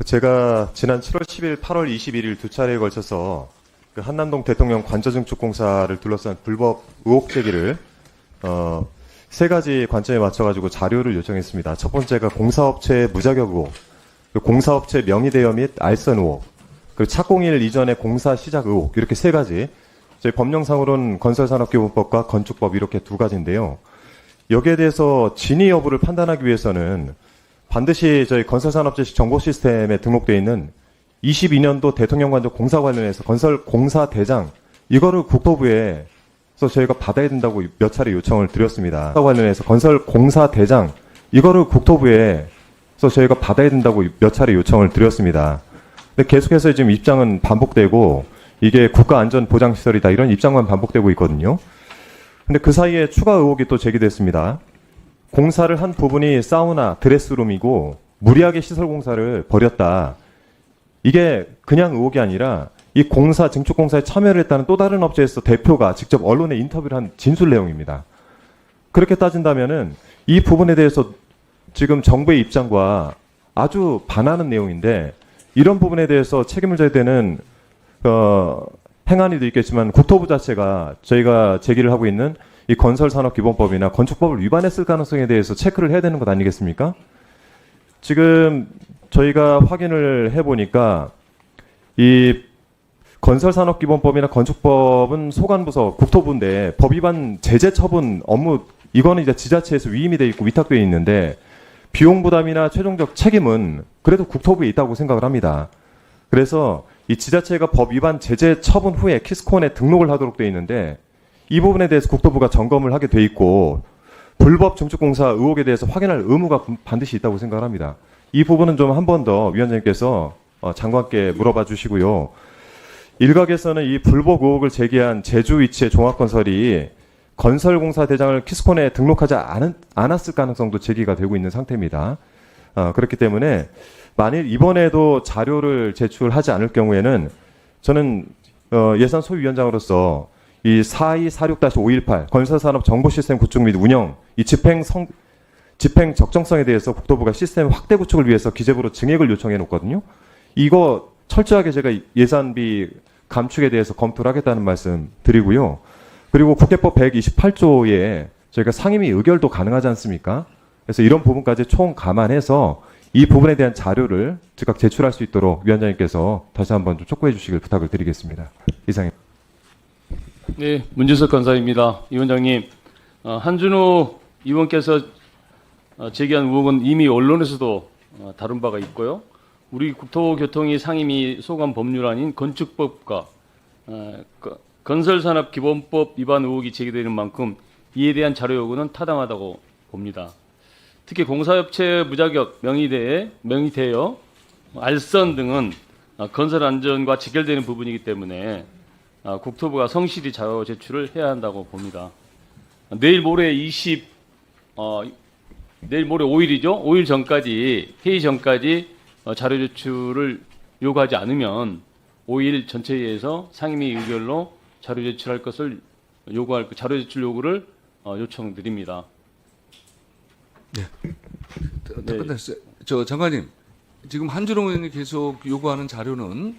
그 제가 지난 7월 10일, 8월 21일 두 차례에 걸쳐서 그 한남동 대통령 관저증축공사를 둘러싼 불법 의혹 제기를 어, 세 가지 관점에 맞춰가지고 자료를 요청했습니다. 첫 번째가 공사업체 무자격 의혹, 그리고 공사업체 명의대여 및 알선 의혹, 그리고 착공일 이전의 공사 시작 의혹 이렇게 세 가지. 저희 법령상으로는 건설산업기본법과 건축법 이렇게 두 가지인데요. 여기에 대해서 진위 여부를 판단하기 위해서는 반드시 저희 건설산업재 정보 시스템에 등록되어 있는 22년도 대통령 관저 공사 관련해서 건설 공사 대장 이거를 국토부에서 저희가 받아야 된다고 몇 차례 요청을 드렸습니다. 관련해서 건설 공사 대장 이거를 국토부에서 저희가 받아야 된다고 몇 차례 요청을 드렸습니다. 근데 계속해서 지금 입장은 반복되고 이게 국가안전보장시설이다 이런 입장만 반복되고 있거든요. 근데 그 사이에 추가 의혹이 또 제기됐습니다. 공사를 한 부분이 사우나, 드레스룸이고 무리하게 시설 공사를 벌였다. 이게 그냥 의혹이 아니라 이 공사 증축 공사에 참여를 했다는 또 다른 업체에서 대표가 직접 언론에 인터뷰를 한 진술 내용입니다. 그렇게 따진다면은 이 부분에 대해서 지금 정부의 입장과 아주 반하는 내용인데 이런 부분에 대해서 책임을 져야 되는 어, 행안위도 있겠지만 국토부 자체가 저희가 제기를 하고 있는 이 건설산업기본법이나 건축법을 위반했을 가능성에 대해서 체크를 해야 되는 것 아니겠습니까? 지금 저희가 확인을 해보니까 이 건설산업기본법이나 건축법은 소관부서 국토부인데 법 위반 제재 처분 업무 이거는 이제 지자체에서 위임이 돼 있고 위탁되어 있는데 비용 부담이나 최종적 책임은 그래도 국토부에 있다고 생각을 합니다. 그래서 이 지자체가 법 위반 제재 처분 후에 키스콘에 등록을 하도록 되어 있는데 이 부분에 대해서 국토부가 점검을 하게 돼 있고 불법 증축공사 의혹에 대해서 확인할 의무가 반드시 있다고 생각을 합니다. 이 부분은 좀 한 번 더 위원장님께서 어, 장관께 물어봐 주시고요. 일각에서는 이 불법 의혹을 제기한 제주 위치의 종합건설이 건설공사 대장을 키스콘에 등록하지 않았을 가능성도 제기가 되고 있는 상태입니다. 어, 그렇기 때문에 만일 이번에도 자료를 제출하지 않을 경우에는 저는 어, 예산 소위원장으로서 이 4246-518 건설산업 정보시스템 구축 및 운영 이 집행 성 집행 적정성에 대해서 국토부가 시스템 확대 구축을 위해서 기재부로 증액을 요청해 놓거든요. 이거 철저하게 제가 예산비 감축에 대해서 검토를 하겠다는 말씀 드리고요. 그리고 국회법 128조에 저희가 상임위 의결도 가능하지 않습니까? 그래서 이런 부분까지 총 감안해서 이 부분에 대한 자료를 즉각 제출할 수 있도록 위원장님께서 다시 한번 좀 촉구해 주시길 부탁을 드리겠습니다. 이상입니다. 네, 문준석 간사입니다. 위원장님, 어, 한준호 의원께서 어, 제기한 의혹은 이미 언론에서도 어, 다룬 바가 있고요. 우리 국토교통위 상임위 소관 법률안인 건축법과 건설산업기본법 위반 의혹이 제기되는 만큼 이에 대한 자료 요구는 타당하다고 봅니다. 특히 공사업체 무자격 명의대에 명의대여 알선 등은 어, 건설 안전과 직결되는 부분이기 때문에 아, 국토부가 성실히 자료 제출을 해야 한다고 봅니다. 내일 모레 20 어, 내일 모레 5일이죠. 5일 전까지 회의 전까지 어, 자료 제출을 요구하지 않으면 5일 전체회의에서 상임위 의결로 자료 제출할 것을 요구할 그 자료 제출 요구를 어, 요청드립니다. 네. 답변 됐어요. 저 장관님, 지금 한준호 의원이 계속 요구하는 자료는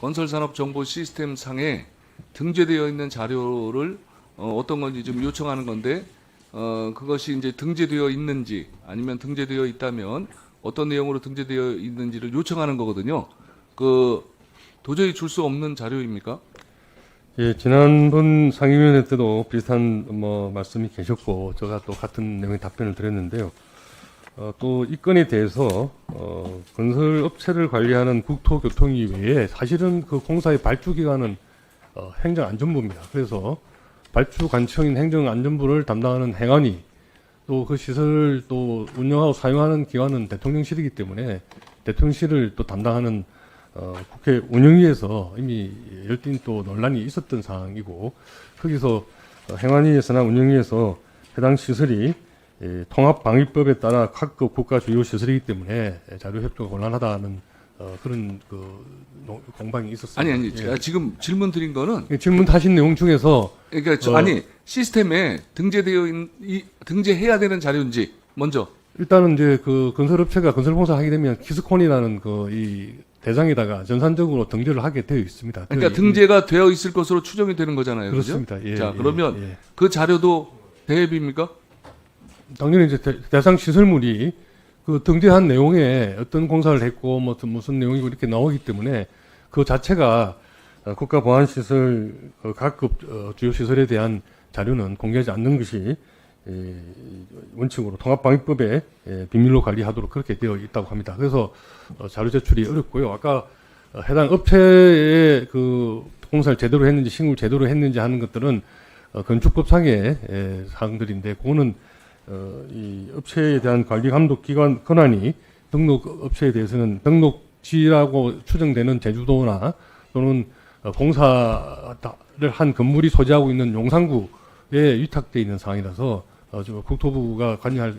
건설산업정보 시스템 상에 등재되어 있는 자료를 어, 어떤 건지 좀 요청하는 건데 어, 그것이 이제 등재되어 있는지 아니면 등재되어 있다면 어떤 내용으로 등재되어 있는지를 요청하는 거거든요. 그 도저히 줄 수 없는 자료입니까? 예, 지난번 상임위원회 때도 비슷한 뭐 말씀이 계셨고 제가 또 같은 내용의 답변을 드렸는데요. 어, 또 이 건에 대해서 어, 건설 업체를 관리하는 국토교통위 외에 사실은 그 공사의 발주 기관은 어, 행정안전부입니다. 그래서 발주 관청인 행정안전부를 담당하는 행안위 또 그 시설을 또 운영하고 사용하는 기관은 대통령실이기 때문에 대통령실을 또 담당하는 어, 국회 운영위에서 이미 열띤 또 논란이 있었던 상황이고 거기서 어, 행안위에서나 운영위에서 해당 시설이 예, 통합방위법에 따라 각급 국가 주요 시설이기 때문에 자료 협조가 곤란하다는 어, 그런 그 노- 공방이 있었습니다. 아니 아니 예. 제가 지금 질문 드린 거는 예, 질문 하신 내용 중에서 그러니까 저, 어. 아니 시스템에 등재되어 있는 이, 등재해야 되는 자료인지 먼저 일단은 이제 그 건설업체가 건설공사 하게 되면 키스콘이라는 그 이 대장에다가 전산적으로 등재를 하게 되어 있습니다. 그러니까 되어 있- 등재가 되어 있을 것으로 추정이 되는 거잖아요. 그죠? 그렇습니다. 예, 자, 예, 그러면 예. 그 자료도 대입입니까? 당연히 이제 대, 대상 시설물이 그 등재한 내용에 어떤 공사를 했고 뭐 무슨 내용이고 이렇게 나오기 때문에 그 자체가 어, 국가 보안 시설 어, 각급 어, 주요 시설에 대한 자료는 공개하지 않는 것이 예, 원칙으로 통합방위법에 예, 비밀로 관리하도록 그렇게 되어 있다고 합니다. 그래서 어, 자료 제출이 어렵고요. 아까 어, 해당 업체의 그 공사를 제대로 했는지 신고를 제대로 했는지 하는 것들은 어, 건축법상의 예, 사항들인데 그거는 어, 이 업체에 대한 관리 감독 기관 권한이 등록 업체에 대해서는 등록지라고 추정되는 제주도나 또는 어, 공사를 한 건물이 소지하고 있는 용산구에 위탁돼 있는 상황이라서 어, 저 국토부가 관여할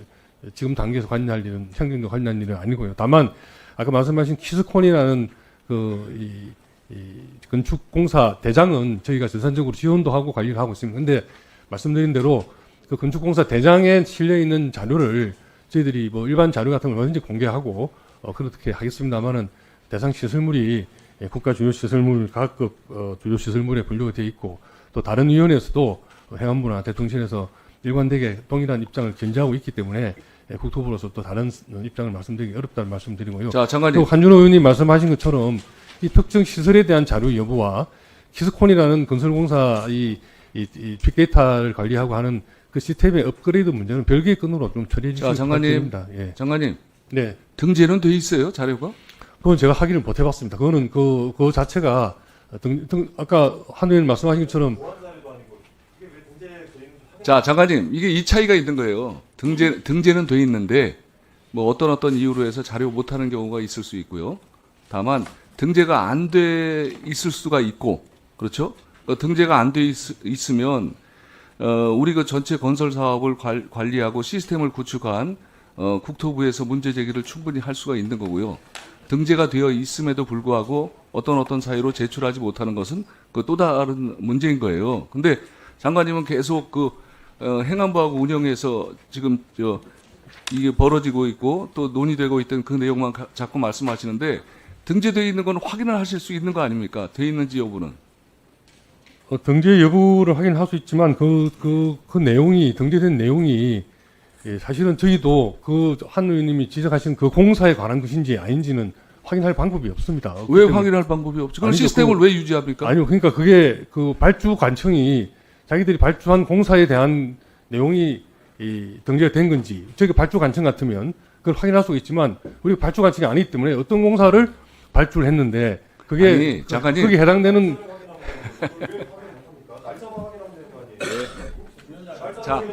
지금 단계에서 관여할 일은 행정도 관여할 일은 아니고요. 다만 아까 말씀하신 키스콘이라는 그 이, 이 건축 공사 대장은 저희가 전산적으로 지원도 하고 관리를 하고 있습니다. 근데 말씀드린 대로 그 건축공사 대장에 실려 있는 자료를 저희들이 뭐 일반 자료 같은 걸 얼마든지 공개하고 어, 그렇게 하겠습니다만은 대상 시설물이 예, 국가 주요 시설물 각급 어, 주요 시설물에 분류가 되어 있고 또 다른 위원회에서도 행안부나 대통령실에서 일관되게 동일한 입장을 견지하고 있기 때문에 예, 국토부로서 또 다른 입장을 말씀드리기 어렵다는 말씀드리고요. 자, 장관님. 그리고 한준호 의원님 말씀하신 것처럼 이 특정 시설에 대한 자료 여부와 키스콘이라는 건설공사 이, 이, 이 빅데이터를 관리하고 하는 그 시스템의 업그레이드 문제는 별개의 건으로 좀 처리해 자, 주시기. 부탁드립니다. 예. 장관님, 네. 등재는 돼 있어요, 자료가? 그건 제가 확인을 못 해봤습니다. 그거는 그, 그 자체가 등, 등, 아까 한 의원 말씀하신 것처럼 자, 장관님, 이게 이 차이가 있는 거예요. 등재, 등재는 돼 있는데, 뭐 어떤 어떤 이유로 해서 자료 못하는 경우가 있을 수 있고요. 다만, 등재가 안 돼 있을 수가 있고, 그렇죠? 어, 등재가 안 돼 있으면, 어, 우리 그 전체 건설 사업을 관, 관리하고 시스템을 구축한, 어, 국토부에서 문제 제기를 충분히 할 수가 있는 거고요. 등재가 되어 있음에도 불구하고 어떤 어떤 사유로 제출하지 못하는 것은 그 또 다른 문제인 거예요. 근데 장관님은 계속 그 어, 행안부하고 운영해서 지금 저 이게 벌어지고 있고 또 논의되고 있던 그 내용만 가- 자꾸 말씀하시는데 등재되어 있는 건 확인을 하실 수 있는 거 아닙니까? 돼 있는지 여부는. 어, 등재 여부를 확인할 수 있지만 그, 그, 그 내용이, 등재된 내용이 예, 사실은 저희도 그 한 의원님이 지적하신 그 공사에 관한 것인지 아닌지는 확인할 방법이 없습니다. 왜 확인할 방법이 없죠? 그럼 아니죠. 시스템을 왜 유지합니까? 아니요, 그러니까 그게 그 발주 관청이 자기들이 발주한 공사에 대한 내용이 이 등재가 된 건지 저희가 발주 관청 같으면 그걸 확인할 수가 있지만 우리가 발주 관청이 아니기 때문에 어떤 공사를 발주를 했는데 그게 아니, 그-. 그게 해당되는 자,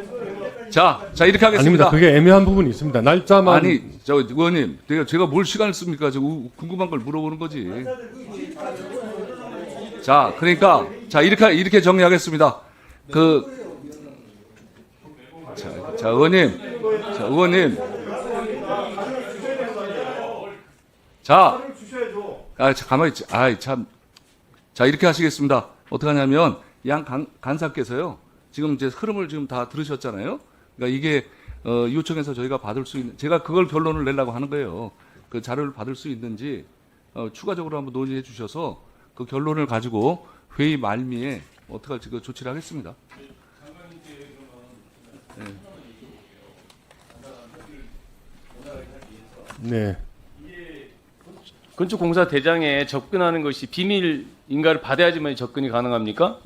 자, 자 이렇게 하겠습니다. 아닙니다. 그게 애매한 부분이 있습니다. 날짜만 아니, 저 의원님, 내가 제가 뭘 시간을 씁니까? 저 우- 궁금한 걸 물어보는 거지. 자, 그러니까 자 이렇게 이렇게 정리하겠습니다. 그 자, 자 의원님, 자 의원님, 자, 아, 자, 가만히, 있- 아이 참, 자 이렇게 하시겠습니다. 어떻게 하냐면 양 간, 간사께서요. 지금 이제 흐름을 지금 다 들으셨잖아요. 그러니까 이게 어, 요청해서 저희가 받을 수 있는 제가 그걸 결론을 내려고 하는 거예요. 그 자료를 받을 수 있는지 어, 추가적으로 한번 논의해 주셔서 그 결론을 가지고 회의 말미에 어떻게 할지 그 조치를 하겠습니다. 네. 건축공사 대장에 접근하는 것이 비밀 인가를 받아야지만 접근이 가능합니까?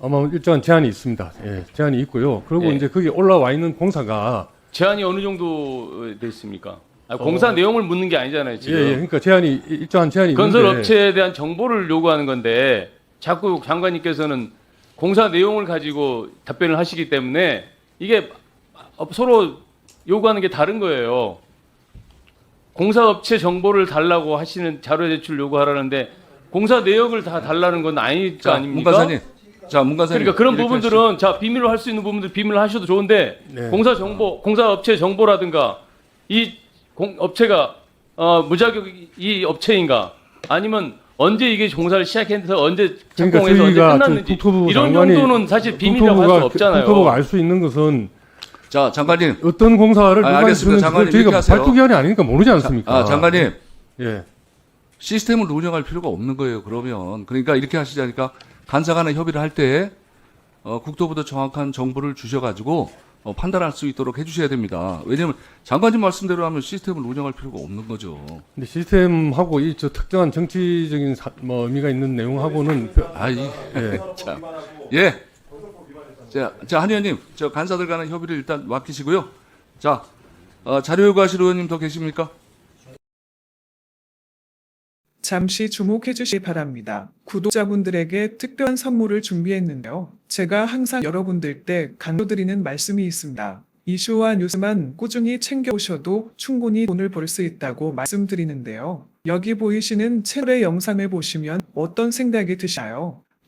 아마 일정한 제한이 있습니다. 예, 제한이 있고요. 그리고 예. 이제 거기 올라와 있는 공사가 제한이 어느 정도 돼 있습니까? 아, 공사 내용을 묻는 게 아니잖아요 예, 지금. 예, 그러니까 제한이 일정한 제한이 건설 있는데 업체에 대한 정보를 요구하는 건데 자꾸 장관님께서는 공사 내용을 가지고 답변을 하시기 때문에 이게 서로 요구하는 게 다른 거예요. 공사업체 정보를 달라고 하시는 자료 제출 요구하라는데 공사 내역을 다 달라는 건 아니까 자, 아닙니까? 문가사님, 자 문가사님. 그러니까 그런 이렇게 부분들은 자 비밀로 할 수 있는 부분들 비밀로 하셔도 좋은데 네. 공사 정보, 공사 업체 정보라든가 이 공, 업체가 어, 무자격 이 업체인가 아니면 언제 이게 공사를 시작해서 언제 그러니까 착공해서 언제 저희가 끝났는지 저 국토부 이런 장관이 정도는 사실 비밀이라고 할 수 없잖아요. 국토부가 알 수 있는 것은 자, 장관님. 어떤 공사를 아, 누가 알겠습니다. 장관님, 저희가 이렇게 하세요. 발표 기한이 아니니까 모르지 않습니까? 아, 장관님. 예. 시스템을 운영할 필요가 없는 거예요. 그러면 그러니까 이렇게 하시자니까 간사 간에 협의를 할 때 어, 국토부도 정확한 정보를 주셔가지고 어, 판단할 수 있도록 해주셔야 됩니다. 왜냐하면 장관님 말씀대로 하면 시스템을 운영할 필요가 없는 거죠. 근데 시스템하고 이 저 특정한 정치적인 사- 뭐 의미가 있는 내용하고는 별- 아, 이, 예. 자, 예. 자, 자, 한 의원님, 저 간사들 간의 협의를 일단 맡기시고요. 자, 어, 자료 요구하실 의원님 더 계십니까? 잠시 주목해 주시기 바랍니다. 구독자분들에게 특별한 선물을 준비했는데요. 제가 항상 여러분들 때 강조드리는 말씀이 있습니다. 이슈와 뉴스만 꾸준히 챙겨오셔도 충분히 돈을 벌 수 있다고 말씀드리는데요. 여기 보이시는 채널의 영상을 보시면 어떤 생각이 드시나요?